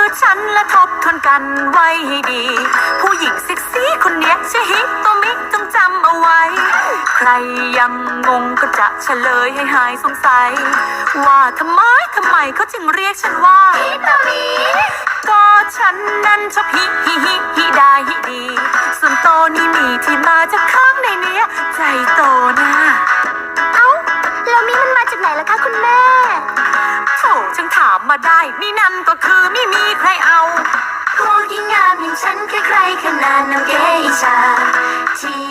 อฉันและทบทวนกันไว้ให้ดี ผู้หญิงเซ็กซี่คนเนี้ยชื่อฮิโตมิจงจำเอาไว้ ใครยังงงก็จะเฉลยให้หายสงสัย ว่าทำไมทำไมเขาจึงเรียกฉันว่าฮิโตมิก็ฉันนั้นชอบฮิฮิฮิฮิได้ฮิดี ส่วนโตนี่มีที่มาจากข้างในเนี้ยใจโตนะ เอ้าแล้วมิมันมาจากไหนล่ะคะคุณแม่ โถฉันถามมาได้ นี่นั่นก็คือไม่มีใครเอาผู้หญิงงามอย่างฉันคือใครขนาดน้องเกชาที่